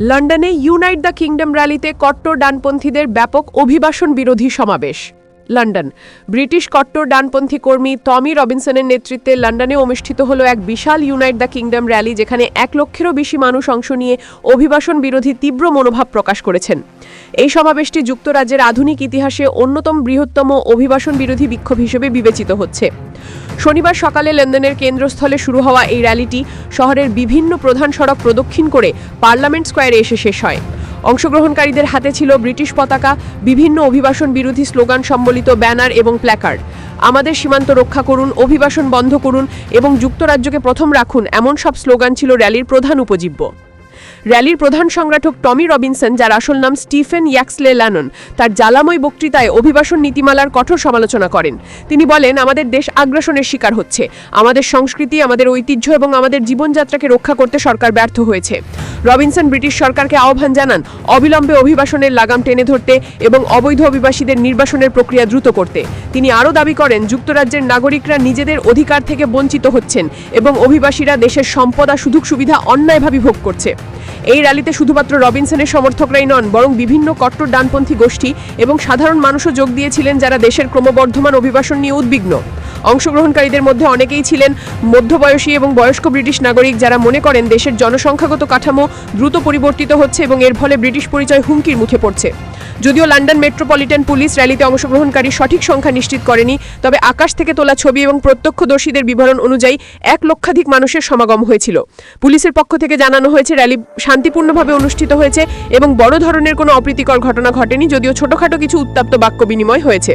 লন্ডনে unite the kingdom র্যালিতে কট্টর ডানপন্থীদের ব্যাপক অভিবাসন বিরোধী সমাবেশ। লন্ডন। ব্রিটিশ কট্টর ডানপন্থী কর্মী টমি রবিনসনের নেতৃত্বে লন্ডনে অনুষ্ঠিত হলো এক বিশাল ইউনাইট দ্য কিংডম র্যালি, যেখানে এক লক্ষেরও বেশি মানুষ অংশ নিয়ে অভিবাসন বিরোধী তীব্র মনোভাব প্রকাশ করেছেন। এই সমাবেশটি যুক্তরাজ্যের আধুনিক ইতিহাসে অন্যতম বৃহত্তম অভিবাসন বিরোধী বিক্ষোভ হিসেবে বিবেচিত হচ্ছে। শনিবার সকালে লেনদেনের কেন্দ্রস্থলে শুরু হওয়া এই র্যালিটি শহরের বিভিন্ন প্রধান সড়ক প্রদক্ষিণ করে পার্লামেন্ট স্কোয়ারে এসে শেষ হয়। অংশগ্রহণকারীদের হাতে ছিল ব্রিটিশ পতাকা, বিভিন্ন অভিবাসন বিরোধী স্লোগান সম্বলিত ব্যানার এবং প্ল্যাকার্ড। আমাদের সীমান্ত রক্ষা করুন, অভিবাসন বন্ধ করুন এবং যুক্তরাজ্যকে প্রথম রাখুন এমন সব স্লোগান ছিল র্যালির প্রধান উপজীব্য। র্যালির প্রধান সংগঠক টমি রবিনসন, যার আসল নাম স্টিফেন ইয়াক্সলে ল্যানন তার জ্বালাময় বক্তৃতায় অভিবাসন নীতিমালার কঠোর সমালোচনা করেন। তিনি বলেন, আমাদের দেশ আগ্রাসনের শিকার হচ্ছে। আমাদের সংস্কৃতি, আমাদের ঐতিহ্য এবং আমাদের জীবনযাত্রাকে রক্ষা করতে সরকার ব্যর্থ হয়েছে। রবিনসন ব্রিটিশ সরকারকে আহ্বান জানান অবিলম্বে অভিবাসনের লাগাম টেনে ধরতে এবং অবৈধ অভিবাসীদের নির্বাসনের প্রক্রিয়া দ্রুত করতে। তিনি আরও দাবি করেন, যুক্তরাজ্যের নাগরিকরা নিজেদের অধিকার থেকে বঞ্চিত হচ্ছেন এবং অভিবাসীরা দেশের সম্পদ আর সুযোগ সুবিধা অন্যায়ভাবে ভোগ করছে। এই র্যালিতে শুধুমাত্র রবিনসনের সমর্থকরাই নন, বরং বিভিন্ন কট্টর ডানপন্থী গোষ্ঠী এবং সাধারণ মানুষও যোগ দিয়েছিলেন যারা দেশের ক্রমবর্ধমান অভিবাসন নিয়ে উদ্বিগ্ন। অংশগ্রহণকারীদের মধ্যে অনেকেই ছিলেন মধ্যবয়সী এবং বয়স্ক ব্রিটিশ নাগরিক যারা মনে করেন দেশের জনসংখ্যাগত কাঠামো দ্রুত পরিবর্তিত হচ্ছে এবং এর ফলে ব্রিটিশ পরিচয় হুমকির মুখে পড়ছে। যদিও লন্ডন মেট্রোপলিটন পুলিশ র্যালিতে অংশগ্রহণকারী সঠিক সংখ্যা নিশ্চিত করেনি, তবে আকাশ থেকে তোলা ছবি এবং প্রত্যক্ষদর্শীদের বিবরণ অনুযায়ী এক লক্ষাধিক মানুষের সমাগম হয়েছিল। পুলিশের পক্ষ থেকে জানানো হয়েছে, র্যালি শান্তিপূর্ণভাবে অনুষ্ঠিত হয়েছে এবং বড় ধরনের কোনো অপ্রীতিকর ঘটনা ঘটেনি, যদিও ছোটখাটো কিছু উত্তাপ্ত বাক্য বিনিময় হয়েছে।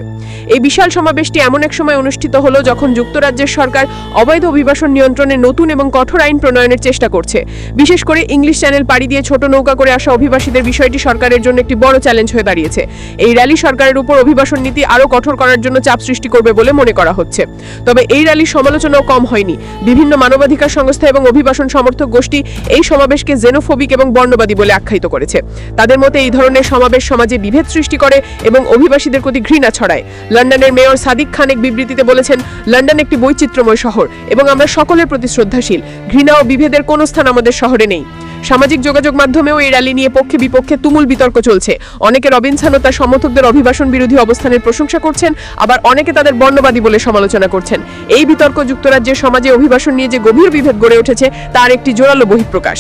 এই বিশাল সমাবেশটি এমন এক সময় অনুষ্ঠিত হলো যখন যুক্তরাজ্যের সরকার অবৈধ অভিবাসন নিয়ন্ত্রণে নতুন এবং কঠোর আইন প্রণয়নের চেষ্টা করছে। বিশেষ করে ইংলিশ চ্যানেল পাড়ি দিয়ে ছোট নৌকা করে আসা অভিবাসীদের বিষয়টি সরকারের জন্য একটি বড় চ্যালেঞ্জ হয়ে দাঁড়িয়েছে। এই র্যালি সরকারের উপর অভিবাসন নীতি আরও কঠোর করার জন্য চাপ সৃষ্টি করবে বলে মনে করা হচ্ছে। তবে এই র্যালির সমালোচনাও কম হয়নি। বিভিন্ন মানবাধিকার সংস্থা এবং অভিবাসন সমর্থক গোষ্ঠী এই সমাবেশকে জেনোফোবিক এবং বর্ণবাদী বলে আখ্যায়িত করেছে। তাদের মতে এই ধরনের সমাবেশ সমাজে বিভেদ সৃষ্টি করে এবং অভিবাসীদের প্রতি ঘৃণা ছড়ায়। লন্ডনের মেয়র সাদিক খান এক বিবৃতিতে বলেছেন, লন্ডন একটি বৈচিত্র্যময় শহর এবং আমরা সকলের প্রতি শ্রদ্ধাশীল। ঘৃণা ও বিভেদের কোনো স্থান আমাদের শহরে নেই। সামাজিক যোগাযোগ মাধ্যমেও এই র্যালি নিয়ে পক্ষে বিপক্ষে তুমুল বিতর্ক চলছে। অনেকে রবিনসন ও তার সমর্থকদের অভিবাসন বিরোধী অবস্থানের প্রশংসা করছেন, আবার অনেকে তাদের বর্ণবাদী বলে সমালোচনা করছেন। এই বিতর্ক যুক্তরাজ্যের সমাজে অভিবাসন নিয়ে যে গভীর বিভেদ গড়ে উঠেছে, তার একটি জোরালো বহিঃপ্রকাশ।